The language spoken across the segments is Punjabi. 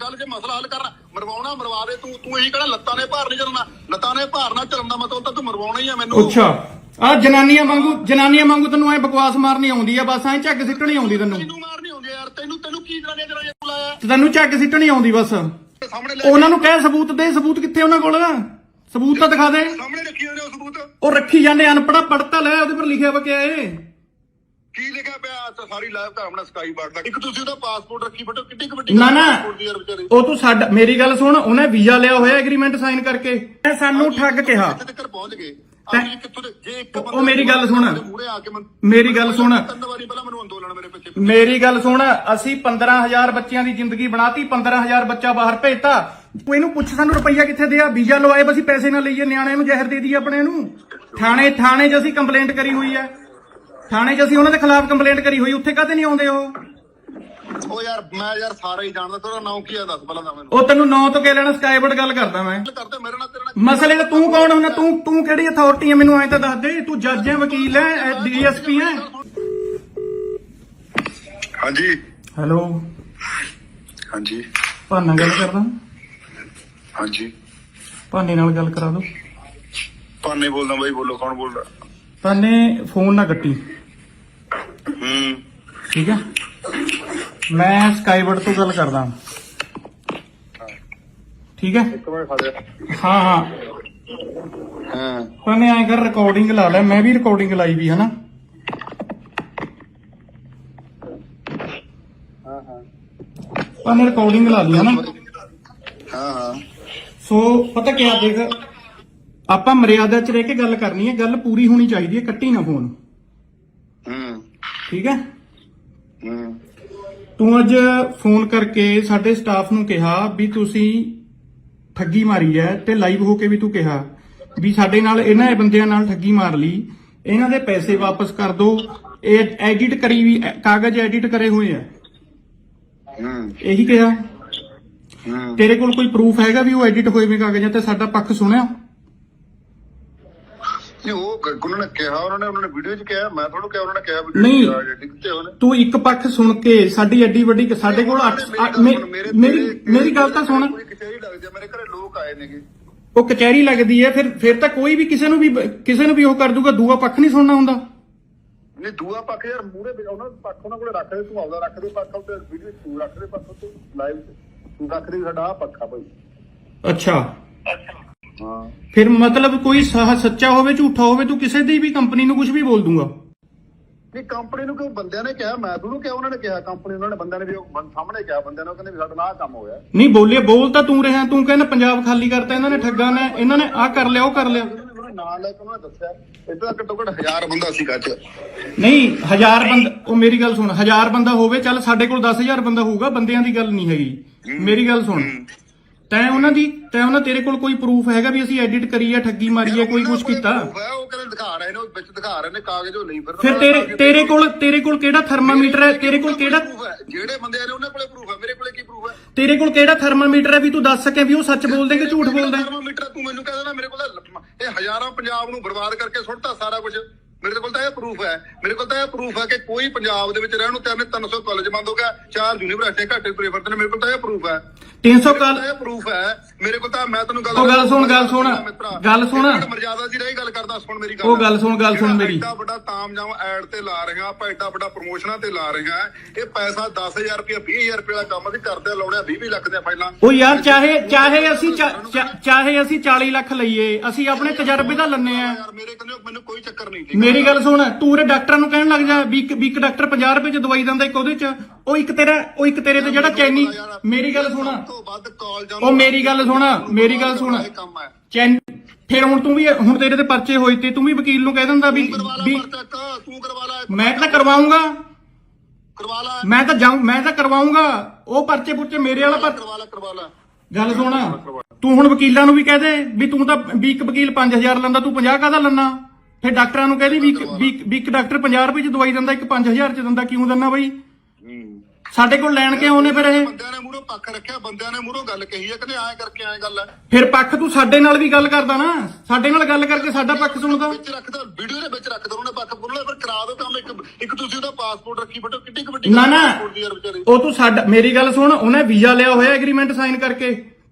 ਗੱਲ ਜੇ ਮਸਲਾ ਹੱਲ ਕਰਨਾ। ਮਰਵਾਉਣਾ ਮਰਵਾ ਦੇ ਤੂੰ। ਤੂੰ ਇਹੀ ਕਹਿਣਾ ਲੱਤਾਂ ਨੇ ਭਾਰ ਨਹੀਂ ਚੱਲਣਾ। ਲੱਤਾਂ ਨੇ ਭਾਰ ਨਾ ਚੱਲਣ ਦਾ ਮਤਲਬ ਤਾਂ ਤੂੰ ਮਰਵਾਉਣਾ ਹੀ ਆ ਮੈਨੂੰ। ਅੱਛਾ। ਆ ਜਨਾਨੀਆਂ ਵਾਂਗੂ ਜਨਾਨੀਆਂ ਵਾਂਗੂ ਤੈਨੂੰ ਐ ਬਕਵਾਸ ਮਾਰਨੀ ਆਉਂਦੀ ਆ ਬਸ ਐ ਝੱਗ ਸਿੱਟਣੀ ਆਉਂਦੀ ਤੈਨੂੰ। ਤੈਨੂੰ ਮਾਰਨੀ ਹੁੰਦੀ ਆ ਯਾਰ। ਤੈਨੂੰ ਤੈਨੂੰ ਕੀ ਜਰਾ ਜਰਾ ਜੇ ਲਾਇਆ? ਤੇ ਤੈਨੂੰ ਝੱਗ ਸਿੱਟਣੀ ਆਉਂਦੀ ਬਸ। ਉਹਨਾਂ ਨੂੰ ਕਹਿ ਸਬੂਤ ਦੇ। ਸਬੂਤ ਕਿੱਥੇ ਉਹਨਾਂ ਕੋਲ? ਸਬੂਤ ਤਾਂ ਦਿਖਾ ਦੇ। ਸਾਹਮਣੇ ਰੱਖੀ ਨੇ ਉਹ ਸਬੂਤ। ਉਹ ਰੱਖੀ ਜਾਂਦੇ ਅਨਪੜਾ ਪੜਤਾ ਲੈ ਉਹਦੇ ਪਰ ਲਿਖਿਆ ਵਾ ਕਿਆ ਏ ਕੀ ਲਿਖਿਆ ਪਿਆ ਸਾਰੀ ਲਾਈਵ ਤਾਂ ਆਪਣਾ ਸਕਾਈ ਬਾਰਡ ਦਾ ਇੱਕ ਤੁਸੀਂ ਉਹਦਾ ਪਾਸਪੋਰਟ ਰੱਖੀ ਬਟੋ ਕਿੱਡੀ ਕੁ ਵੱਡੀ ਨਾ, ਨਾ। ਦੀ ਉਹ ਤੂੰ ਸਾਡਾ ਮੇਰੀ ਗੱਲ ਸੁਣ ਉਹਨੇ ਵੀਜ਼ਾ ਲਿਆ ਹੋਇਆ ਐਗਰੀਮੈਂਟ ਸਾਈਨ ਕਰਕੇ। ਇਹ ਸਾਨੂੰ ਠੱਗ ਕਿਹਾ। ਕਿੱਥੇ ਤੱਕ ਪਹੁੰਚ ਗਏ। ਦੇ ਉਹ ਮੇਰੀ ਗੱਲ ਸੁਣ। ਆ ਮੇਰੀ ਗੱਲ ਸੁਣ। ਮੇਰੇ ਗੱਲ ਸੁਣ ਅਸੀਂ 15000 ਬੱਚਿਆਂ ਦੀ ਜ਼ਿੰਦਗੀ ਬਣਾਤੀ 15000 ਬੱਚਾ ਬਾਹਰ ਭੇਜਤਾ। ਤੂੰ ਇਹਨੂੰ ਪੁੱਛ ਸਾਨੂੰ ਰੁਪਈਆ ਕਿੱਥੇ ਦਿਆ? ਵੀਜ਼ਾ ਲਵਾਏ ਬਸ ਅਸੀਂ ਪੈਸੇ ਨਾ ਲਈਏ ਨਿਆਣੇ ਨੂੰ ਜ਼ਹਿਰ ਦੇ ਦਈਏ ਆਪਣੇ ਨੂੰ। ਥਾਣੇ ਥਾਣੇ 'ਚ ਅਸੀਂ ਕੰਪਲੇਂਟ ਕਰੀ ਹੋਈ ਹੈ। ਥਾਣੇ 'ਚ ਅਸੀਂ ਉਹਨਾਂ ਦੇ ਖਿਲਾਫ ਕੰਪਲੇਂਟ ਕਰੀ ਹੋਈ ਉੱਥੇ ਕਾਹਤੇ ਨਹੀਂ ਆਉਂਦੇ ਉਹ? ਉਹ ਯਾਰ ਮੈਂ ਯਾਰ ਸਾਰਾ ਹੀ ਜਾਣਦਾ ਤੇਰਾ ਨਾਮ ਕੀ ਆ ਦੱਸ ਪਹਿਲਾਂ ਤਾਂ ਮੈਨੂੰ। ਉਹ ਤੈਨੂੰ ਨਾਂ ਤੋਂ ਕਹਿ ਲੈਣਾ ਸਕਾਈਵਰਡ ਗੱਲ ਕਰਦਾ ਮੈਂ। ਗੱਲ ਕਰਦੇ ਮੇਰੇ ਨਾਲ ਤੇਰੇ ਨਾਲ ਮਸਲੇ ਦਾ ਤੂੰ ਕੌਣ ਹੁੰਦਾ ਤੂੰ ਤੂੰ ਕਿਹੜੀ ਅਥਾਰਟੀ ਹੈ ਮੈਨੂੰ ਐਂ ਤਾਂ ਦੱਸ ਦੇ ਤੂੰ ਜੱਜ ਹੈ ਵਕੀਲ ਹੈ ਡੀਐਸਪੀ ਹੈ ਹਾਂਜੀ। ਹੈਲੋ। ਹਾਂਜੀ। ਭਾਨਾ ਗੱਲ ਕਰਦਾ। ਹਾਂਜੀ। ਭਾਨੇ ਨਾਲ ਗੱਲ ਕਰਾ ਦੋ। ਪਾਨੇ ਬੋਲਦਾ ਬਾਈ ਬੋਲੋ ਕੌਣ ਬੋਲਦਾ? ਭਾਨੇ ਫੋਨ ਨਾ ਕੱਟੀ। ਠੀਕ ਹੈ ਮੈਂ ਸਕਾਈਵਰਡ ਤੋਂ ਗੱਲ ਕਰਦਾ ਠੀਕ ਹੈ ਇੱਕ ਮਿੰਟ ਖਾ ਦੇ ਹਾਂ ਹਾਂ ਹਾਂ ਭਾਨੇ ਐਂ ਕਰ ਰਿਕਾਰਡਿੰਗ ਲਾ ਲੈ ਮੈਂ ਵੀ ਰਿਕਾਰਡਿੰਗ ਲਾਈ ਵੀ ਹਨਾ ਹਾਂ ਹਾਂ ਭਾਨੇ ਰਿਕਾਰਡਿੰਗ ਲਾ ਲਈ ਹਨਾ ਹਾਂ ਹਾਂ ਸੋ ਪਤਾ ਕਿਆ ਦੇਖ ਆਪਾਂ ਮਰਿਆਦਾ 'ਚ ਰਹਿ ਕੇ ਗੱਲ ਕਰਨੀ ਹੈ ਗੱਲ ਪੂਰੀ ਹੋਣੀ ਚਾਹੀਦੀ ਹੈ ਕੱਟੀ ਨਾ ਫੋਨ ਹੂੰ ਠੀਕ ਹੈ? ਹੂੰ। ਤੂੰ ਅੱਜ ਫੋਨ ਕਰਕੇ ਸਾਡੇ ਸਟਾਫ ਨੂੰ ਕਿਹਾ ਵੀ ਤੁਸੀਂ ਠੱਗੀ ਮਾਰੀ ਹੈ ਤੇ ਲਾਈਵ ਹੋ ਕੇ ਵੀ ਤੂੰ ਕਿਹਾ ਵੀ ਸਾਡੇ ਨਾਲ ਇਹਨਾਂ ਬੰਦਿਆਂ ਨਾਲ ਠੱਗੀ ਮਾਰ ਲਈ ਇਹਨਾਂ ਦੇ ਪੈਸੇ ਵਾਪਸ ਕਰ ਦਿਓ ਇਹ ਐਡਿਟ ਕਰੀ ਵੀ ਕਾਗਜ਼ ਐਡਿਟ ਕਰੇ ਹੋਏ ਆ। ਹੂੰ। ਇਹੀ ਕਿਹਾ। ਤੇਰੇ ਕੋਲ ਕੋਈ ਪ੍ਰੂਫ ਹੈਗਾ ਵੀ ਉਹ ਐਡਿਟ ਹੋਏ ਵੇ ਕਾਗਜ਼ਾਂ ਤੇ ਸਾਡਾ ਪੱਖ ਸੁਣਿਆ? ਉਹਨਾਂ ਨੇ ਕਿਹਾ ਉਹਨਾਂ ਨੇ ਉਹਨਾਂ ਨੇ ਵੀਡੀਓ 'ਚ ਕਿਹਾ ਮੈਂ ਤੁਹਾਨੂੰ ਕਿਹਾ ਉਹਨਾਂ ਨੇ ਕਿਹਾ ਵੀ ਨਹੀਂ। ਉਹਨੇ? ਤੂੰ ਇੱਕ ਪੱਖ ਸੁਣ ਕੇ ਸਾਡੀ ਐਡੀ ਵੱਡੀ ਸਾਡੇ ਕੋਲ ਅੱਠ- ਅੱਠ- ਮੇ- ਮੇਰੀ ਮੇਰੀ ਗੱਲ ਤਾਂ ਸੁਣ। ਕੋਈ ਕਚਹਿਰੀ ਲੱਗਦੀ ਆ, ਮੇਰੇ ਘਰੇ ਲੋਕ ਆਏ ਨੇਗੇ। ਉਹ ਕਚਹਿਰੀ ਲੱਗਦੀ ਹੈ ਫਿਰ ਫਿਰ ਤਾਂ ਕੋਈ ਵੀ ਕਿਸੇ ਨੂੰ ਵੀ ਕਿਸੇ ਨੂੰ ਵੀ ਉਹ ਕਰ ਦੂਗਾ ਦੂਆ ਪੱਖ ਨਹੀਂ ਸੁਣਨਾ ਹੁੰਦਾ। ਨਹੀਂ ਦੂਆ ਪੱਖ ਯਾਰ ਮੂਰੇ ਉਹਨਾਂ ਪੱਖ ਉਹਨਾਂ ਕੋਲੇ ਰੱਖ ਦੇ ਤੂੰ ਆਪਦਾ ਰੱਖ ਦੇ ਪੱਖ ਤੇ ਵੀਡੀਓ ਤੂੰ ਰੱਖ ਦੇ ਪੱਖ ਤੇ ਲਾਈਵ ਤੂੰ ਰੱਖ ਦੇ ਸਾਡਾ ਆਹ ਪੱਖਾ ਭਾਈ ਅੱਛਾ। ਹਾਂ ਫਿਰ ਮਤਲਬ ਕੋਈ ਸਹ ਸੱਚਾ ਹੋਵੇ ਝੂਠਾ ਹੋਵੇ ਤੂੰ ਕਿਸੇ ਦੀ ਵੀ ਕੰਪਨੀ ਨੂੰ ਕੁਝ ਵੀ ਬੋਲ ਦੂੰਗਾ। ਨਹੀਂ ਕੰਪਨੀ ਨੂੰ ਕਿਉਂ ਬੰਦਿਆਂ ਨੇ ਕਿਹਾ? ਮੈਂ ਤੁਹਾਨੂੰ ਕਿਹਾ ਉਹਨਾਂ ਨੇ ਕਿਹਾ ਕੰਪਨੀ ਉਹਨਾਂ ਨੇ ਬੰਦਿਆਂ ਨੇ ਵੀ ਉਹ ਬੰ- ਸਾਹਮਣੇ ਕਿਹਾ ਬੰਦਿਆਂ ਨੇ ਉਹ ਕਹਿੰਦੇ ਵੀ ਸਾਡਾ ਆਹ ਕੰਮ ਹੋਇਆ। ਨਹੀਂ ਬੋਲੇ ਬੋਲ ਤਾਂ ਤੂੰ ਰਿਹਾ ਤੂੰ ਕਹਿੰਦਾ ਪੰਜਾਬ ਖਾਲੀ ਕਰਤਾ ਇਹਨਾਂ ਨੇ ਠੱਗਾਂ ਨੇ ਇਹਨਾਂ ਨੇ ਆਹ ਕਰ ਲਿਆ ਉਹ ਕਰ ਲਿਆ। ਉਹਨਾਂ ਨੇ ਮੈਨੂੰ ਨਾਂ ਲੈ ਕੇ ਉਹਨਾਂ ਨੇ ਦੱਸਿਆ ਇੱਥੇ ਘੱਟੋ ਘੱਟ ਹਜ਼ਾਰ ਬੰਦਾ ਸੀ ਗੱਜ ਨਹੀਂ ਹਜ਼ਾਰ ਬੰਦਾ ਉਹ ਮੇਰੀ ਗੱਲ ਸੁਣ ਹਜ਼ਾਰ ਬੰਦਾ ਹੋਵੇ ਚੱਲ ਸਾਡੇ ਕੋਲ 10000 ਬੰਦਾ ਹੋਊਗਾ ਬੰਦਿਆਂ ਦੀ ਗੱਲ ਨਹੀਂ ਹੈਗੀ। ਮੇਰੀ ਗੱਲ ਸੁਣ ਤੈਂ ਉਹਨਾਂ ਦੀ ਤੈਂ ਉਹਨਾਂ ਤੇਰੇ ਕੋਲ ਕੋਈ ਪ੍ਰੂਫ ਹੈਗਾ ਵੀ ਅਸੀਂ ਐਡਿਟ ਕਰੀ ਹੈ ਠੱਗੀ ਮਾਰੀ ਹੈ ਕੋਈ ਕੁਝ ਕੀਤਾ? ਉਹ ਕਹਿੰਦੇ ਦਿਖਾ ਰਹੇ ਨੇ ਉਹ ਵਿੱਚ ਦਿਖਾ ਰਹੇ ਨੇ ਕਾਗਜ਼ ਉਹ ਨਹੀਂ ਫਿਰ ਤੇਰੇ ਤੇਰੇ ਕੋਲ ਤੇਰੇ ਕੋਲ ਕਿਹੜਾ ਥਰਮਾਮੀਟਰ ਹੈ? ਤੇਰੇ ਕੋਲ ਕਿਹੜਾ ਜਿਹੜੇ ਬੰਦੇ ਨੇ ਉਹਨਾਂ ਕੋਲੇ ਪ੍ਰੂਫ ਹੈ ਮੇਰੇ ਕੋਲੇ ਕੀ ਪ੍ਰੂਫ ਹੈ? ਤੇਰੇ ਕੋਲ ਕਿਹੜਾ ਥਰਮਾਮੀਟਰ ਹੈ ਵੀ ਤੂੰ ਦੱਸ ਸਕੇ ਵੀ ਉਹ ਸੱਚ ਬੋਲਦੇ ਕਿ ਝੂਠ ਬੋਲਦਾ? ਥਰਮਾਮੀਟਰ ਤੂੰ ਮੈਨੂੰ ਕਹਿੰਦਾ ਨਾ ਮੇਰੇ ਕੋਲ ਇਹ ਹਜ਼ਾਰਾਂ ਪੰਜਾਬ ਨੂੰ ਬਰਬਾਦ ਕਰਕੇ ਸੁੱਟਤਾ ਸਾਰਾ ਕੁਝ ਮੇਰੇ ਕੋਲ ਤਾਂ ਇਹ ਪ੍ਰੂਫ ਹੈ ਮੇਰੇ ਕੋਲ ਤਾਂ ਇਹ ਪ੍ਰੂਫ ਹੈ ਕਿ ਕੋਈ ਪੰਜਾਬ ਦੇ ਵਿੱਚ ਰਹਿਣ ਨੂੰ ਤਿੰਨ 300 ਕਾਲਜ ਬੰਦ ਹੋ ਗਿਆ ਚਾਰ ਯੂਨੀਵਰਸਿਟੀਆਂ ਘੱਟੇ ਤੁਰੇ ਫਿਰਦੇ ਨੇ ਮੇਰੇ ਕੋਲ ਤਾਂ ਇਹ ਪ੍ਰੂਫ ਹੈ 300 ਕਾਲ ਇਹ ਪ੍ਰੂਫ ਹੈ ਮੇਰੇ ਕੋਲ ਤਾਂ ਮੈਂ ਤੈਨੂੰ ਗੱਲ ਉਹ ਗੱਲ ਸੁਣ, ਗੱਲ ਸੁਣ। ਗੱਲ ਸੁਣ। ਮਰਜ਼ਾਦਾ ਦੀ ਰਹੀ ਗੱਲ ਕਰਦਾ ਸੁਣ ਮੇਰੀ ਗੱਲ ਉਹ ਗੱਲ ਸੁਣ, ਗੱਲ ਸੁਣ ਮੇਰੀ। ਐਡਾ ਵੱਡਾ ਤਾਮਜਾਮ ਐਡ ਤੇ ਲਾ ਰਹੇ ਹਾਂ ਆਪਾਂ ਐਡਾ ਵੱਡਾ ਪ੍ਰੋਮੋਸ਼ਨਾਂ ਤੇ ਲਾ ਰਹੇ ਹਾਂ ਇਹ ਪੈਸਾ 10000 ਰੁਪਏ 20000 ਰੁਪਏ ਦਾ ਕੰਮ ਅਸੀਂ ਕਰਦੇ ਲਾਉਣੇ 20 ਲੱਖ ਦੇ ਪਹਿਲਾਂ ਉਹ ਯਾਰ ਚਾਹੇ ਚਾਹੇ ਅਸੀਂ ਚਾਹੇ ਅਸੀਂ 40 ਲੱਖ ਲਈਏ ਅਸੀਂ ਆਪਣੇ ਤਜਰਬੇ ਦਾ ਲੰਨੇ ਆ ਯਾਰ ਮੇਰੇ ਕਹਿੰਦੇ ਮੈਨੂੰ ਕੋਈ ਚੱਕਰ ਨਹੀਂ ਠੀਕ ਹੈ? ਮੇਰੀ ਗੱਲ ਸੁਣ ਤੂੰ ਉਰੇ ਡਾਕਟਰਾਂ ਨੂੰ ਕਹਿਣ ਲੱਗ ਜਾ ਵੀ ਇੱਕ ਵੀ ਇੱਕ ਡਾਕਟਰ 50 ਰੁਪਏ ਚ ਦਵਾਈ ਦਿੰਦਾ ਇੱਕ ਉਹਦੇ ਚ। ਉਹ ਇੱਕ ਤੇਰਾ ਉਹ ਇੱਕ ਤੇਰੇ ਤੇ ਜਿਹੜਾ ਚੈਨੀ ਮੇਰੀ ਗੱਲ ਸੁਣ। ਸਭ ਤੋਂ ਵੱਧ ਕਾਲ ਜਾਂਦਾ ਉਹ ਮੇਰੀ ਗੱਲ ਸੁਣ ਮੇਰੀ ਗੱਲ ਸੁਣ। ਇਹ ਕੰਮ ਹੈ। ਚੈਨ ਫਿਰ ਹੁਣ ਤੂੰ ਵੀ ਹੁਣ ਤੇਰੇ ਤੇ ਪਰਚੇ ਹੋਏ ਤੇ ਤੂੰ ਵੀ ਵਕੀਲ ਨੂੰ ਕਹਿ ਦਿੰਦਾ ਵੀ ਕਰਵਾ ਲਾ ਵੀ ਪਰਚਾ ਇੱਕ, ਤੂੰ ਕਰਵਾ ਲਾ ਮੈਂ ਤਾਂ ਕਰਵਾਉਂਗਾ। ਕਰਵਾ ਲਾ। ਮੈਂ ਤਾਂ ਜਾਊਂ ਮੈਂ ਤਾਂ ਕਰਵਾਉਂਗਾ। ਉਹ ਪਰਚੇ ਪੁਰਚੇ ਮੇਰੇ ਵਾਲਾ ਪਰ ਕਰਵਾ ਲਾ ਕਰਵਾ ਲਾ। ਗੱਲ ਸੁਣ। ਤੂੰ ਹੁਣ ਵਕੀਲਾਂ ਨੂੰ ਵੀ ਕਹਿ ਦੇ ਵੀ ਤੂੰ ਤਾਂ ਵੀ ਇੱਕ ਵਕੀਲ 5000 ਲੈਂਦਾ ਤੂੰ 50 ਕਾਹਦਾ ਲੈਣਾ ਫਿਰ ਡਾਕਟਰਾਂ ਨੂੰ ਕਹਦੀ ਵੀ ਇੱਕ- ਵੀ ਇੱਕ- ਵੀ ਇੱਕ ਡਾਕਟਰ 50 ਰੁਪਏ ਚ ਦਵਾਈ ਦਿੰਦਾ ਇੱਕ 5000 ਚ ਦਿੰਦਾ ਕਿਉਂ ਦਿੰਦਾ ਬਈ? ਸਾਡੇ ਕੋਲ ਲੈਣ ਕੇ ਆਉਨੇ ਫਿਰ ਇਹ? ਬੰਦਿਆਂ ਨੇ ਮੂਹਰੋਂ ਪੱਖ ਰੱਖਿਆ ਬੰਦਿਆਂ ਨੇ ਮੂਹਰੋਂ ਗੱਲ ਕਹੀ ਹੈ ਕਹਿੰਦੇ ਐਂ ਕਰਕੇ ਐਂ ਗੱਲ ਹੈ ਫਿਰ ਪੱਖ ਤੂੰ ਸਾਡੇ ਨਾਲ ਵੀ ਗੱਲ ਕਰਦਾ ਨਾ। ਸਾਡੇ ਨਾਲ ਗੱਲ ਕਰਕੇ ਸਾਡਾ ਪੱਖ ਸੁਣਦਾ। ਵਿੱਚ ਰੱਖਦਾ ਵੀਡੀਓ ਦੇ ਵਿੱਚ ਰੱਖਦਾ ਉਹਨੇ ਪੱਖ ਬੋਲਣਾ ਫਿਰ ਕਰਾ ਦਿਓ ਕੰਮ ਇੱਕ ਇੱਕ ਤੁਸੀਂ ਉਹਦਾ ਪਾਸਪੋਰਟ ਰੱਖੀ ਬਟੋ ਕਿੱਡੀ ਕੁ ਵੱਡੀ ਨਾ ਨਾ। passport ਦੀ ਯਾਰ ਵਿਚਾਰੀ। ਉਹ ਤੂੰ ਸਾਡਾ ਮੇਰੀ ਗੱਲ ਸੁਣ ਉਹਨੇ ਵੀਜ਼ਾ ਲਿਆ ਹੋਇਆ ਐਗਰੀਮੈਂਟ ਸਾਈਨ ਕਰਕੇ।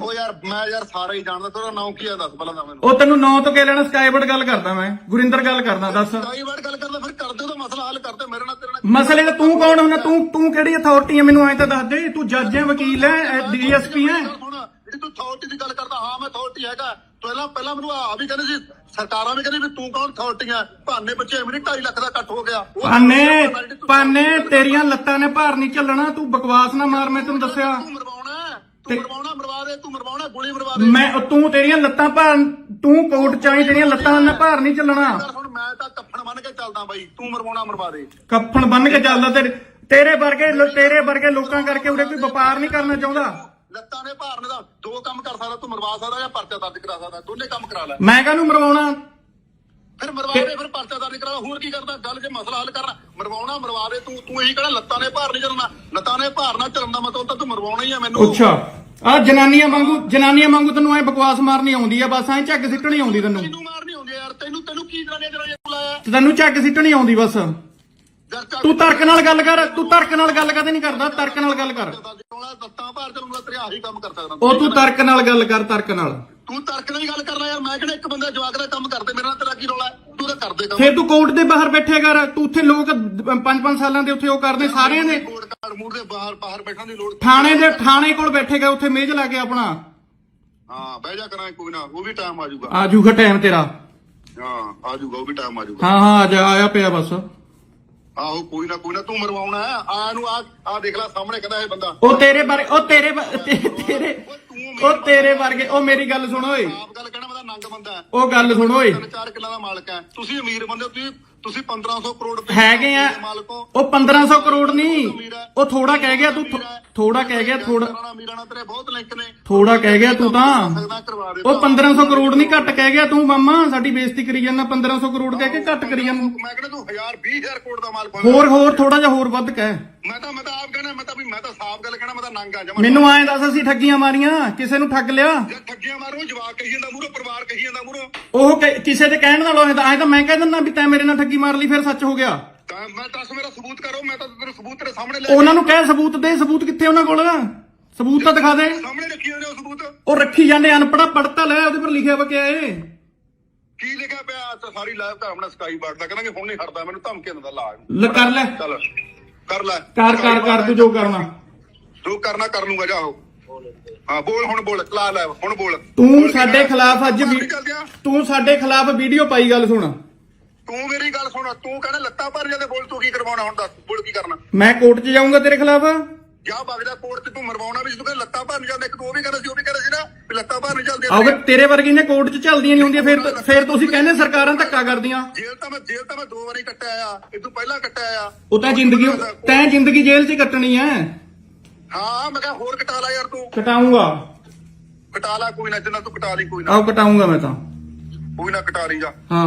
ਉਹ ਯਾਰ ਮੈਂ ਯਾਰ ਸਾਰਾ ਹੀ ਜਾਣਦਾ ਤੇਰਾ ਨਾਮ ਕੀ ਆ ਦੱਸ ਪਹਿਲਾਂ ਤਾਂ ਮੈਨੂੰ। ਉਹ ਤੈਨੂੰ ਨਾਂ ਤੋਂ ਕਹਿ ਲੈਣਾ ਸਕਾਈਵਰਡ ਗੱਲ ਕਰਦਾ ਮੈਂ ਗੁਰਿੰਦਰ ਗੱਲ ਕਰਦਾ ਦੱਸ। ਕਈ ਵਾਰ ਗੱਲ ਕਰਦਾ ਫਿਰ ਕਰਦੇ ਉਹਦਾ ਮਸਲਾ ਹੱਲ ਕਰਦੇ ਮੇਰੇ ਨਾਲ ਤੇਰੇ ਨਾਲ ਮਸਲੇ ਦਾ ਤੂੰ ਕੌਣ ਹੁੰਦਾ? ਤੂੰ ਤੂੰ ਕਿਹੜੀ ਅਥਾਰਟੀ ਹੈ ਮੈਨੂੰ ਐਂ ਤਾਂ ਦੱਸ ਦੇ ਤੂੰ ਜੱਜ ਹੈ ਵਕੀਲ ਹੈ ਡੀਐਸਪੀ ਹੈ ਜਿਹੜੀ ਤੂੰ ਅਥਾਰਟੀ ਦੀ ਗੱਲ ਕਰਦਾ ਹਾਂ ਮੈਂ ਅਥਾਰਟੀ ਹੈਗਾ। ਪਹਿਲਾਂ ਪਹਿਲਾਂ ਮੈਨੂੰ ਆ ਵੀ ਕਹਿੰਦੇ ਸੀ ਸਰਕਾਰਾਂ ਵੀ ਕਹਿੰਦੀ ਵੀ ਤੂੰ ਕੌਣ ਅਥਾਰਟੀ ਹੈ ਭਾਨੇ ਬੱਚੇ ਵੀ 2.5 ਲੱਖ ਦਾ ਕੱਟ ਹੋ ਗਿਆ। ਉਹ ਪਾਨੇ ਤੂੰ ਪਾਨੇ ਤੇਰੀਆਂ ਲੱਤਾਂ ਨੇ ਭਾਰ ਨਹੀਂ ਚੱਲਣਾ ਤੂੰ ਬਕਵਾਸ ਨਾ ਮਾਰ ਮੈਂ ਤੈਨੂੰ ਦੱਸਿਆ। ਤੂੰ ਮਰਵਾਉਣਾ ਤੂੰ ਮਰਵਾਉਣਾ ਮਰਵਾ ਦੇ ਤੂੰ ਮਰਵਾਉਣਾ ਗੋਲੀ ਮਰਵਾ ਦੇ। ਮੈਂ ਤੂੰ ਤੇਰੀਆਂ ਲੱਤਾਂ ਭਾਰ ਤੂੰ ਕੋਟ ਚਾਹੀ ਤੇਰੀਆਂ ਲੱਤਾਂ ਨਾਲ ਭਾਰ ਨਹੀਂ ਚੱਲਣਾ। ਯਾਰ ਹੁਣ ਮੈਂ ਤਾਂ ਕੱਫਣ ਬੰਨ ਕੇ ਚੱਲਦਾ ਬਾਈ। ਤੂੰ ਮਰਵਾਉਣਾ ਮਰਵਾ ਦੇ। ਕੱਫਣ ਬੰਨ ਕੇ ਚੱਲਦਾ ਤੇਰੇ ਤੇਰੇ ਵਰਗੇ ਤੇਰੇ ਵਰਗੇ ਲੋਕਾਂ ਕਰਕੇ ਉਰੇ ਕੋਈ ਵਪਾਰ ਨਹੀਂ ਕਰਨਾ ਚਾਹੁੰਦਾ। ਲੱਤਾਂ ਨੇ ਭਾਰਨੇ ਦਾ ਦੋ ਕੰਮ ਕਰ ਸਕਦਾ ਤੂੰ ਮਰਵਾ ਸਕਦਾ ਜਾਂ ਪਰਚਾ ਦਰਜ ਕਰਾ ਸਕਦਾ ਦੋਨੇ ਕੰਮ ਕਰਾ ਲੈ। ਮੈਂ ਕਾਹਨੂੰ ਮਰਵਾਉਣਾ? ਫਿਰ ਮਰਵਾ ਦੇ ਫਿਰ ਪਰਚਾ ਦਰਜ ਕਰਾ ਹੋਰ ਕੀ ਕਰਦਾ ਗੱਲ ਜੇ ਮਸਲਾ ਹੱਲ ਕਰਨਾ ਮਰਵਾਉਣਾ ਮਰਵਾ ਦੇ। ਤੂੰ ਤੂੰ ਇਹੀ ਕਹਿਣਾ ਲੱਤਾਂ ਨੇ ਭਾਰ ਨਹੀਂ ਚੱਲਣਾ। ਲੱਤਾਂ ਨੇ ਭਾਰ ਨਾ ਚੱਲਣ ਦਾ ਮਤਲਬ ਤਾਂ ਤੂੰ ਮਰਵਾਉਣਾ ਹੀ ਆ ਮੈਨੂੰ। ਅੱਛਾ। ਆ ਜਨਾਨੀਆਂ ਵਾਂਗੂ ਜਨਾਨੀਆਂ ਵਾਂਗੂ ਤੈਨੂੰ ਐ ਬਕਵਾਸ ਮਾਰਨੀ ਆਉਂਦੀ ਆ ਬਸ ਐ ਝੱਗ ਸਿੱਟਣੀ ਆਉਂਦੀ ਤੈਨੂੰ। ਤੈਨੂੰ ਮਾਰਨੀ ਹੁੰਦੀ ਆ ਯਾਰ? ਤੈਨੂੰ ਤੈਨੂੰ ਕੀ ਬੁਲਾਇਆ? ਤੈਨੂੰ ਝੱਗ ਸਿੱਟਣੀ ਆਉਂਦੀ ਬਸ। ਤੂੰ ਤਰਕ ਨਾਲ ਗੱਲ ਕਰ ਤੂੰ ਤਰਕ ਨਾਲ ਗੱਲ ਕਦੇ ਨਹੀਂ ਕਰਦਾ ਤਰਕ ਨਾਲ ਗੱਲ ਕਰ। ਉਹ ਤੂੰ ਤਰਕ ਨਾਲ ਗੱਲ ਕਰ ਤਰਕ ਨਾਲ। ਤੂੰ ਤਰਕ ਨਾਲ ਹੀ ਗੱਲ ਕਰਨਾ ਯਾਰ ਮੈਂ ਕਿਹੜਾ ਇੱਕ ਬੰਦਾ ਜਵਾਕ ਦਾ ਕੰਮ ਕਰਦੇ ਮੇਰੇ ਨਾਲ ਤੇਰਾ ਕੀ ਰੌਲਾ ਹੈ? ਤੂੰ ਤਾਂ ਕਰਦੇ ਕੰਮ। ਫੇਰ ਤੂੰ ਕੋਰਟ ਦੇ ਬਾਹਰ ਬੈਠਿਆ ਕਰ ਤੂੰ ਉੱਥੇ ਲੋਕ 5-5 ਸਾਲਾਂ ਦੇ ਉੱਥੇ ਉਹ ਕਰਦੇ ਸਾਰਿਆਂ ਦੇ। ਕੋਰਟ ਕਾਰਡ ਮੂਰ ਦੇ ਬਾਹਰ ਬਾਹਰ ਬੈਠਣ ਦੀ ਲੋੜ ਥਾਣੇ ਦੇ ਥਾਣੇ ਕੋਲ ਬੈਠੇਗਾ ਉੱਥੇ ਮੇਜ਼ ਲਾ ਕੇ ਆਪਣਾ। ਹਾਂ ਬਹਿ ਜਾ ਕਰਾਂ ਕੋਈ ਨਾ ਉਹ ਵੀ ਟਾਈਮ ਆ ਜਾਊਗਾ। ਆ ਜੂਗਾ ਟਾਈਮ ਤੇਰਾ। ਹਾਂ ਆ ਜਾਊਗਾ ਉਹ ਵੀ ਟਾਈਮ ਆ ਜਾਊਗਾ। ਹਾਂ ਹਾਂ ਆ ਜਾ ਆਇਆ ਪਿਆ ਬਸ। ਆਹੋ ਕੋਈ ਨਾ ਕੋਈ ਨਾ ਤੂੰ ਮਰਵਾਉਣਾ ਹੈ। ਆ ਨੂੰ ਆ ਆ ਦੇਖ ਲੈ ਸਾਹਮਣੇ ਕਹਿੰਦਾ ਇਹ ਬੰਦਾ। ਉਹ ਤੇਰੇ ਬਾਰੇ ਉਹ ਤੇਰੇ ਬ- ਤੇ- ਤੇਰੇ ਓਏ ਤੂੰ ਉਹ ਤੇਰੇ ਵਰਗੇ ਉਹ ਮੇਰੀ ਗੱਲ ਸੁਣ ਓਏ। ਆਪ ਗੱਲ ਕਹਿਣਾ ਮੈਂ ਨੰਗ ਬੰਦਾ ਹੈ। ਉਹ ਗੱਲ ਸੁਣ ਓਏ। ਤਿੰਨ ਚਾਰ ਕਿੱਲਾ ਦਾ ਮਾਲਕ ਹੈ। ਤੁਸੀਂ ਅਮੀਰ ਬੰਦੇ ਹੋ ਤੁਸੀਂ ਤੁਸੀਂ 1500 ਕਰੋੜ ਰੁਪਏ ਹੈਗੇ ਆ। ਮਾਲਕ ਹੋ। ਉਹ 1500 ਕਰੋੜ ਨਹੀਂ। ਉਹ ਥੋੜਾ ਕਹਿ ਗਿਆ ਤੂੰ ਥੋ- ਥੋੜਾ ਕਹਿ ਗਿਆ ਥੋੜਾ ਰਾਣਾ ਮੀਰਾਣਾ ਤੇਰੇ ਬਹੁਤ ਲਿੰਕ ਨੇ। ਥੋੜਾ ਕਹਿ ਗਿਆ ਤੂੰ ਤਾਂ। ਸਕਦਾ ਕਰਵਾ ਦੇ ਉਹ 1500 ਕਰੋੜ ਨਹੀਂ ਘੱਟ ਕਹਿ ਗਿਆ ਤੂੰ ਮਾਮਾ ਸਾਡੀ ਬੇਇੱਜ਼ਤੀ ਕਰੀ ਜਾਂਦਾ 1500 ਕਰੋੜ ਕਹਿ ਕੇ ਘੱਟ ਕਰੀ ਜਾਂਦਾ। ਮੈਂ ਕਹਿੰਦਾ ਤੂੰ 1000 20000 ਕਰੋੜ ਦਾ ਮਾਲਕ ਹੋਇਆ ਹੋਰ ਹੋਰ ਥੋੜਾ ਜਿਹਾ ਹੋਰ ਵੱਧ ਕਹਿ। ਮੈਂ ਤਾਂ ਮੈਂ ਤਾਂ ਆਪ ਕਹਿਣਾ ਮੈਂ ਤਾਂ ਵੀ ਮੈਂ ਤਾਂ ਸਾਫ਼ ਗੱਲ ਕਹਿਣਾ ਮੈਂ ਤਾਂ ਨੰਗ ਜਮਾ ਮੈਨੂੰ ਐਂ ਦੱਸ ਅਸੀਂ ਠੱਗੀਆਂ ਮਾਰੀਆਂ ਕਿਸੇ ਨੂੰ ਠੱਗ ਲਿਆ? ਜੇ ਠੱਗੀਆਂ ਮਾਰੋ ਜਵਾਕ ਕਹੀ ਜਾਂਦਾ ਮੂਰੋ ਪਰਿਵਾਰ ਕਹੀ ਜਾਂਦਾ ਮੂਰੋ ਉਹ ਕਿਸੇ ਦੇ ਕਹਿਣ ਨਾਲੋਂ ਤਾਂ ਐਂ ਤਾਂ ਮੈਂ ਕਹਿ ਦਿੰਦਾ ਵੀ ਤੈਂ ਮੇਰੇ ਨਾਲ ਠੱਗੀ ਮਾਰ ਲਈ ਫਿਰ ਸੱਚ ਹੋ ਗਿਆ। ਤਾਂ ਮੈਂ ਦੱਸ ਮੇਰਾ ਸਬੂਤ ਕਰੋ ਮੈਂ ਤਾਂ ਤੇਰੇ ਸਬੂਤ ਤੇਰੇ ਸਾਹਮਣੇ ਲੈ ਉਹਨਾਂ ਨੂੰ ਕਹਿ ਸਬੂਤ ਦੇ ਸਬੂਤ ਕਿੱਥੇ ਉਹਨਾਂ ਕੋਲ? ਸਬੂਤ ਤਾਂ ਦਿਖਾ ਦੇ। ਸਾਹਮਣੇ ਰੱਖੀ ਜਾਂਦੇ ਹੋ ਸਬੂਤ। ਉਹ ਰੱਖੀ ਜਾਂਦੇ ਅਨਪੜਾ ਪੜਤਾ ਲੈ ਉਹਦੇ ਪਰ ਲਿਖਿਆ ਵਾ ਏ ਕੀ ਲਿਖਿਆ ਪਿਆ? ਸਾਰੀ ਲਾਈਵ ਤਾਂ ਆਪਣਾ ਸਕਾਈ ਬਾਰਦਾ ਕਹਿੰਦਾ ਹੁਣ ਨਹੀਂ ਹਟਦਾ ਮੈਨੂੰ ਧਮਕੀ ਦਿੰਦਾ ਲਾ। ਲੈ ਕਰ ਲੈ। ਚੱਲ ਕਰ ਲੈ। ਕਰ ਕਰ ਕਰ ਤੂੰ ਜੋ ਕਰਨਾ। ਜੋ ਕਰਨਾ ਕਰ ਲੂੰਗਾ ਜਾਓ ਹਾਂ ਬੋਲ ਹੁਣ ਬੋਲ। ਲਾ ਲੈ ਹੁਣ ਬੋਲ। ਤੂੰ ਸਾਡੇ ਖਿਲਾਫ ਅੱਜ ਤੂੰ ਸਾਡੇ ਖਿਲਾਫ ਵੀਡੀਓ ਪਾਈ ਗੱਲ ਸੁਣ। ਤੂੰ ਮੇਰੀ ਗੱਲ ਸੁਣ ਤੂੰ ਕਹਿੰਦਾ ਲੱਤਾਂ ਭਰ ਜਾਂਦੇ ਬੋਲ ਤੂੰ ਕੀ ਕਰਵਾਉਣਾ? ਹੁਣ ਦੱਸ ਬੋਲ ਕੀ ਕਰਨਾ? ਮੈਂ ਕੋਰਟ 'ਚ ਜਾਊਂਗਾ ਤੇਰੇ ਖਿਲਾਫ? ਜਾ ਬਗਦਾ ਕੋਰਟ ਤੇ ਤੂੰ ਮਰਵਾਉਣਾ ਵੀ ਕਹਿੰਦਾ ਲੱਤਾਂ ਭਰ ਨਹੀਂ ਜਾਂਦੇ ਇੱਕ ਤੂੰ ਉਹ ਵੀ ਕਹਿੰਦਾ ਸੀ ਉਹ ਵੀ ਕਹਿੰਦਾ ਸੀ ਨਾ ਵੀ ਲੱਤਾਂ ਭਰ ਨਹੀਂ ਚੱਲਦੀਆਂ ਆਵੇ ਤੇਰੇ। ਵਰਗੀ ਨੇ ਕੋਰਟ 'ਚ ਚੱਲਦੀਆਂ ਨਹੀਂ ਹੁੰਦੀਆਂ ਫਿਰ ਫਿਰ ਤੁਸੀਂ ਕਹਿੰਦੇ ਸਰਕਾਰਾਂ ਧੱਕਾ ਕਰਦੀਆਂ। ਜੇਲ੍ਹ ਤਾਂ ਮੈਂ ਜੇਲ੍ਹ ਤਾਂ ਮੈਂ ਦੋ ਵਾਰੀ ਕੱਟਿਆ ਆ ਇਹ ਤੋਂ ਪਹਿਲਾਂ ਕੱਟਿਆ ਆ। ਉਹ ਤਾਂ ਜ਼ਿੰਦਗੀ ਤੈਂ ਜ਼ਿੰਦਗੀ ਜੇਲ੍ਹ 'ਚ ਕੱਟਣੀ ਐ। ਹਾਂ ਮੈਂ ਕਿਹਾ ਹੋਰ ਕਟਾ ਲੈ ਯਾਰ ਤੂੰ। ਕਟਾਊਂਗਾ। ਕਟਾ ਲੈ ਕੋਈ ਨਾ ਜਿੰਨਾ ਤੂੰ ਕਟਾ ਲਈ ਕੋਈ ਨਾ। ਆਹ ਕਟਾਊਂਗਾ ਮੈਂ ਤਾਂ। ਕੋਈ ਨਾ ਕਟਾ ਲਈ ਜਾ। ਹਾਂ।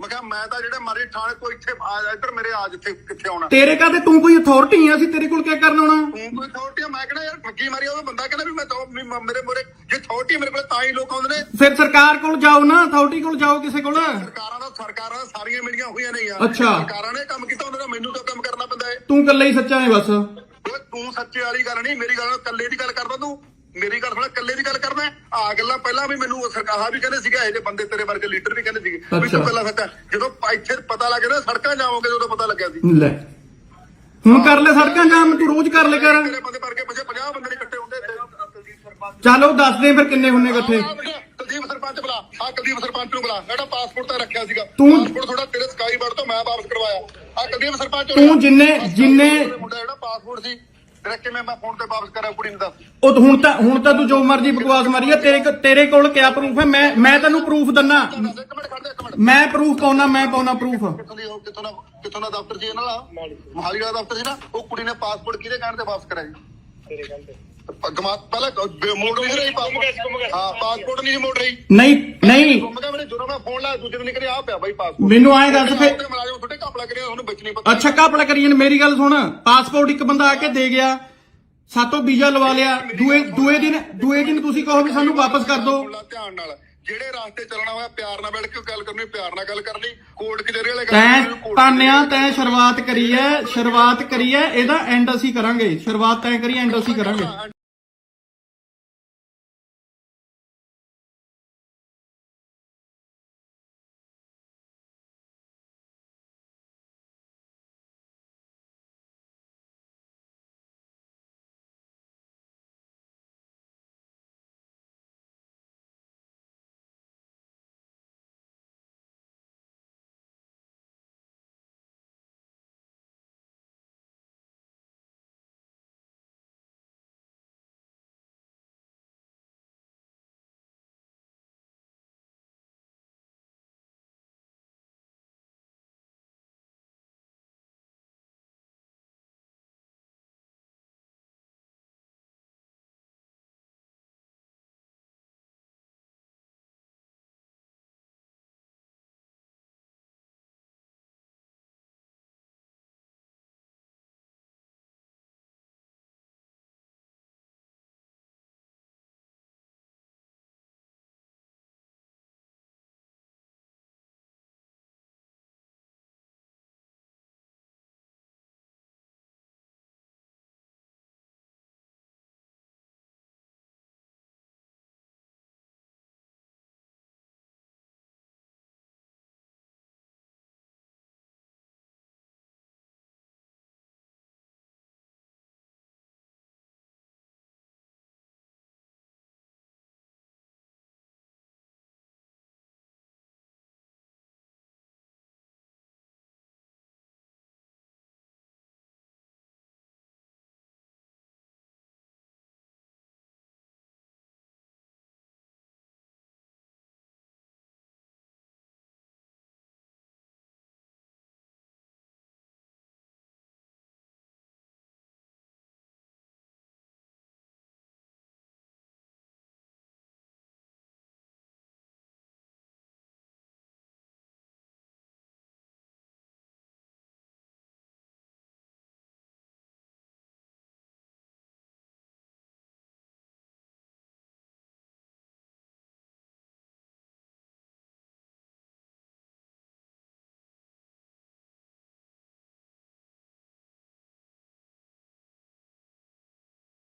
ਮੈਂ ਕਿਹਾ ਮੈਂ ਤਾਂ ਜਿਹੜੇ ਮਾਰੇ ਥਾਣੇ ਕੋਈ ਇੱਥੇ ਆ ਇੱਧਰ ਮੇਰੇ ਆ ਜਿੱਥੇ ਕਿੱਥੇ ਆਉਣਾ। ਤੇਰੇ ਕਾਤੇ ਤੂੰ ਕੋਈ ਅਥਾਰਟੀ ਆ ਅਸੀਂ ਤੇਰੇ ਕੋਲ ਕਿਆ ਕਰਨ ਆਉਣਾ? ਤੂੰ ਕੋਈ ਅਥਾਰਟੀ ਆ? ਮੈਂ ਕਹਿੰਦਾ ਯਾਰ ਠੱਗੀ ਮਾਰੀ ਆ, ਉਹ ਬੰਦਾ ਕਹਿੰਦਾ ਵੀ ਮੈਂ ਤਾਂ ਵੀ ਮ- ਮੇਰੇ ਮੋਰੇ ਜੇ ਅਥਾਰਟੀ ਮੇਰੇ ਕੋਲ ਤਾਂ ਹੀ ਲੋਕ ਆਉਂਦੇ ਨੇ। ਫਿਰ ਸਰਕਾਰ ਕੋਲ ਜਾਓ ਨਾ ਅਥਾਰਟੀ ਕੋਲ ਜਾਓ ਕਿਸੇ ਕੋਲ। ਸਰਕਾਰਾਂ ਦਾ ਸਰਕਾਰਾਂ ਦਾ ਸਾਰੀਆਂ ਮਿਲੀਆਂ ਹੋਈਆਂ ਨੇ ਯਾਰ। ਅੱਛਾ। ਸਰਕਾਰਾਂ ਨੇ ਕੰਮ ਕੀਤਾ ਉਹਨਾਂ ਦਾ ਮੈਨੂੰ ਤਾਂ ਕੰਮ ਕਰਨਾ ਪੈਂਦਾ ਹੈ। ਤੂੰ ਇਕੱਲਾ ਹੀ ਸੱਚਾ ਹੈ ਬਸ। ਓਏ ਤੂੰ ਸੱਚੇ ਵਾਲੀ ਗੱਲ ਨਹੀਂ ਮੇਰੀ ਗੱਲ ਕੱਲੇ ਦੀ ਗੱਲ ਕਰਦਾ ਤੂੰ। ਮੇਰੀ ਗੱਲ ਸੁਣ ਕੱਲੇ ਦੀ ਗੱਲ ਕਰਦਾ ਆ ਗੱਲਾਂ ਪਹਿਲਾਂ ਵੀ ਮੈਨੂੰ ਸਰਕਾਰ ਵੀ ਕਹਿੰਦੇ ਸੀਗਾ ਇਹ ਜੇ ਬੰਦੇ ਤੇਰੇ ਵਰਗੇ ਲੀਡਰ ਵੀ ਕਹਿੰਦੇ ਸੀਗੇ। ਵੀ। ਤੂੰ ਕੱਲਾ ਸੱਚਾ ਜਦੋਂ ਇੱਥੇ ਪਤਾ ਲੱਗ ਨਾ ਸੜਕਾਂ ਜਾਓਗੇ ਜਦੋਂ ਪਤਾ ਲੱਗਿਆ ਸੀ। ਲੈ। ਹੁਣ ਕਰ ਲੈ ਸੜਕਾਂ ਜਾਮ ਤੂੰ ਰੋਜ਼ ਕਰ ਲੈ ਕਰ। ਤੇਰੇ ਬੰਦੇ ਵਰਗੇ ਪਿੱਛੇ 50 ਬੰਦੇ ਇਕੱਠੇ ਹੁੰਦੇ। ਚੱਲ ਉਹ ਦੱਸ ਦੇ ਫਿਰ ਕਿੰਨੇ ਹੁੰਨੇ ਇਕੱਠੇ। ਕੁਲਦੀਪ ਸਰਪੰਚ ਬੁਲਾ। ਆ ਕੁਲਦੀਪ ਸਰਪੰਚ ਨੂੰ ਬੁਲਾ। ਮੇਰਾ ਪਾਸਪੋਰਟ ਤਾਂ ਰੱਖਿਆ ਸੀਗਾ। ਤੂੰ- ਪਾਸਪੋਰਟ ਥੋੜਾ ਤੇਰੇ ਸਕਾਈ ਬਰਡ ਤੋਂ ਮੈਂ ਵਾਪਸ ਕਰਵਾਇਆ। ਆ ਕੁਲਦੀਪ ਸਰਪੰਚ ਤੂੰ ਜਿੰਨੇ- ਜਿੰਨੇ- ਮੁੰਡਾ ਜਿਹੜਾ ਪਾਸਪੋਰਟ ਸੀ। ਤੇਰਾ ਕਿਵੇਂ ਮੈਂ ਫੋਨ ਤੇ ਵਾਪਸ ਕਰਾਂ ਕੁੜੀ ਨੂੰ ਦੱਸ? ਉਹ ਤਾਂ ਹੁਣ ਤਾਂ ਹੁਣ ਤਾਂ ਤੂੰ ਜੋ ਮਰਜ਼ੀ ਬਕਵਾਸ ਮਾਰੀ ਆ ਤੇਰੇ ਕੋ- ਤੇਰੇ ਕੋਲ ਕਿਆ ਪ੍ਰੂਫ ਹੈ? ਮੈਂ ਮੈਂ ਤੈਨੂੰ ਪ੍ਰੂਫ ਦੰਨਾ। ਦੱਸ, ਇੱਕ ਮਿੰਟ ਖੜ ਜਾ ਇੱਕ ਮਿੰਟ। ਮੈਂ ਪ੍ਰੂਫ ਪਾਉਣਾ ਮੈਂ ਪਾਉਣਾ ਪ੍ਰੂਫ ਕਿੱਥੋਂ ਦੀ ਉਹ ਕਿੱਥੋਂ ਦਾ ਕਿੱਥੋਂ ਦਾ ਦਫ਼ਤਰ ਸੀ ਇਹਨਾਂ ਦਾ? ਮੋਹਾਲੀ ਦਾ ਦਫ਼ਤਰ ਸੀ ਨਾ? ਉਹ ਕੁੜੀ ਨੇ ਪਾਸਪੋਰਟ ਕਿਹਦੇ ਕਹਿਣ ਤੇ ਵਾਪਸ ਕਰਾਇਆ ਜੀ ਗਮਾ ਪਹਿਲਾਂ ਮੋੜ ਨਹੀਂ ਰਹੀ ਪਾਸਪੋਰਟ। ਹਾਂ ਪਾਸਪੋਰਟ ਨਹੀਂ ਮੋੜ ਰਹੀ। ਨਹੀਂ ਨਹੀਂ। ਗੁੰਮ ਗਿਆ ਮੇਰੇ ਜਦੋਂ ਮੈਂ ਫੋਨ ਲਾਇਆ ਦੂਜੇ ਦਿਨ ਨਿਕਲਿਆ ਆ ਪਿਆ ਬਾਈ ਪਾਸਪੋਰਟ। ਮੈਨੂੰ ਐਂ ਦੱਸ ਫੇ ਤੁਹਾਡੇ ਕਾਪਲਾ ਕਰਿਆ ਵਿੱਚ ਨਹੀਂ ਪਤਾ। ਅੱਛਾ ਕਾਪੜਾ ਕਰੀ ਜਾਂਦੇ ਮੇਰੀ ਗੱਲ ਸੁਣ। ਪਾਸਪੋਰਟ ਇੱਕ ਬੰਦਾ ਆ ਕੇ ਦੇ ਗਿਆ ਸਾਤੋਂ ਵੀਜ਼ਾ ਲਵਾ ਲਿਆ ਦੂਏ ਦੂਏ ਦਿਨ ਦੂਏ ਦਿਨ ਤੁਸੀਂ ਕਹੋ ਵੀ ਸਾਨੂੰ ਵਾਪਸ ਕਰ ਦਿਓ। ਧਿਆਨ ਨਾਲ। ਜਿਹੜੇ ਰਾਸਤੇ ਚੱਲਣਾ ਹੋਇਆ ਪਿਆਰ ਨਾਲ ਬੈਠ ਕੇ ਗੱਲ ਕਰਨੀ ਪਿਆਰ ਨਾਲ ਗੱਲ ਕਰਨੀ ਕੋਰਟ ਕਚਹਿਰੀ ਵਾਲੇ ਗੱਲ ਤੈਂ ਤਾਨਿਆ ਤੈਂ ਸ਼ੁਰੂਆਤ ਕਰੀ ਐ ਸ਼ੁਰੂਆਤ ਕਰੀ ਐ ਇਹਦਾ ਐਂਡ ਅਸੀਂ ਕਰਾਂਗੇ। ਸ਼ੁਰੂਆਤ ਤੈਂ ਕਰੀ ਐਂਡ ਅਸੀਂ ਕਰਾਂਗੇ।